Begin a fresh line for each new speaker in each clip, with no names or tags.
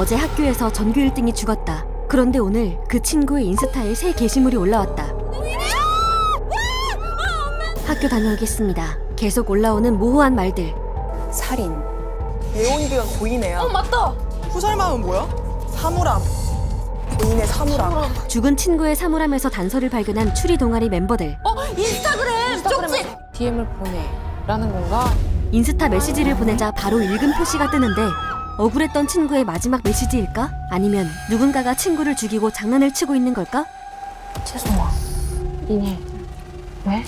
어제 학교에서 전교 1등이 죽었다. 그런데 오늘 그 친구의 인스타에 새 게시물이 올라왔다. 학교 다녀오겠습니다. 계속 올라오는 모호한 말들.
살인. 예원이가 고인애야.
어 맞다.
후설마음은 뭐야? 사물함. 고인의 사물함.
죽은 친구의 사물함에서 단서를 발견한 추리 동아리 멤버들.
어 인스타그램 쪽지.
DM을 보내 라는 건가?
인스타 메시지를 보내자 바로 읽은 표시가 뜨는데 억울했던 친구의 마지막 메시지일까? 아니면 누군가가 친구를 죽이고 장난을 치고 있는 걸까?
채송아 니네 왜?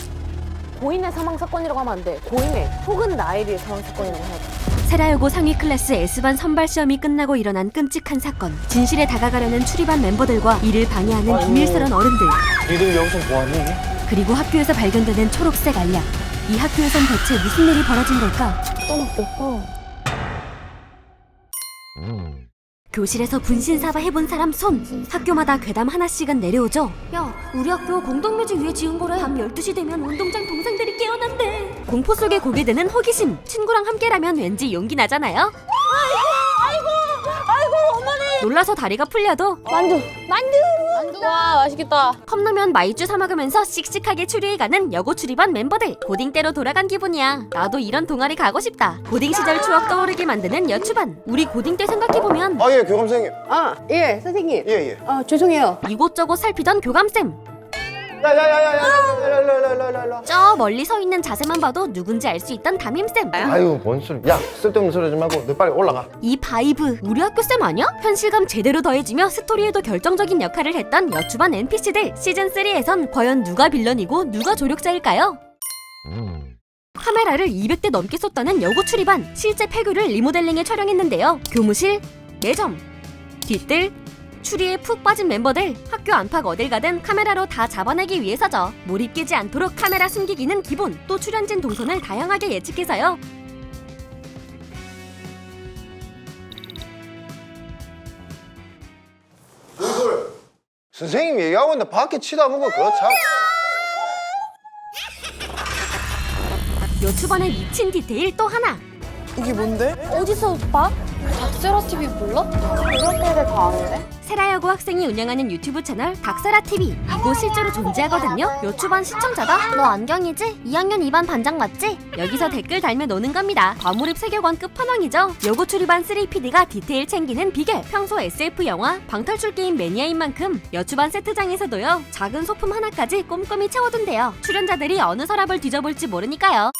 고인의 사망 사건이라고 하면 안 돼. 고인의 혹은 나일의 사망 사건이라고 해야 돼.
세라여고 상위 클래스 S반 선발 시험이 끝나고 일어난 끔찍한 사건. 진실에 다가가려는 추리반 멤버들과 이를 방해하는 비밀스런 어른들.
니들 여기서 뭐하니?
그리고 학교에서 발견되는 초록색 알약. 이 학교에선 대체 무슨 일이 벌어진 걸까?
또 바뀌었
교실에서 분신사바 해본 사람 손! 학교마다 괴담 하나씩은 내려오죠? 야, 우리 학교 공동묘지 위에 지은 거래. 밤 12시 되면 운동장 동생들이 깨어난대. 공포 속에 고게 되는 호기심. 친구랑 함께라면 왠지 용기 나잖아요? 아이고, 아이고, 아이고, 어머니! 놀라서 다리가 풀려도
만두. 만두. 와 맛있겠다.
컵라면 마이쮸 사 먹으면서 씩씩하게 추리해가는 여고 추리반 멤버들 고딩 때로 돌아간 기분이야 나도 이런 동아리 가고 싶다 고딩 시절 추억 떠오르게 만드는 여추반 우리 고딩 때 생각해보면
아, 예, 교감생님.
아, 예, 선생님.
예, 예.
아, 죄송해요.
이곳저곳 살피던 교감쌤
야, 야, 야, 야, 야, 야, 야, 야, 야, 야, 야.
저 멀리 서 있는 자세만 봐도 누군지 알 수 있던 담임쌤
아유, 뭔 소리. 야, 쓸데없는 소리 하지 말고 너 빨리 올라가.
이 바이브 우리 학교 쌤 아니야? 현실감 제대로 더해지며 스토리에도 결정적인 역할을 했던 여추반 NPC들 시즌 3에선 과연 누가 빌런이고 누가 조력자일까요? 카메라를 200대 넘게 썼다는 여고 출입반 실제 폐교를 리모델링해 촬영했는데요. 교무실, 매점, 뒷뜰, 추리에 푹 빠진 멤버들 학교 안팎 어딜 가든 카메라로 다 잡아내기 위해서죠. 몰입 깨지 않도록 카메라 숨기기는 기본. 또 출연진 동선을 다양하게 예측해서요.
선생님 얘기하고 있는데 밖에 치다 보고 그거 참.
여추반의 미친 디테일 또 하나.
이게 뭔데?
어디서 봐?
닥세라 TV 몰라? 이렇게 애들 다 아는데?
세라여고 학생이 운영하는 유튜브 채널 닥세라 TV. 이곳 실제로 존재하거든요. 여추반 시청자다. 너 안경이지? 2학년 2반 반장 맞지? 여기서 댓글 달며 노는 겁니다. 과몰입 세계관 끝판왕이죠. 여고 출입반 3PD가 디테일 챙기는 비결. 평소 SF 영화, 방탈출 게임 매니아인 만큼 여추반 세트장에서도요. 작은 소품 하나까지 꼼꼼히 채워둔대요. 출연자들이 어느 서랍을 뒤져볼지 모르니까요.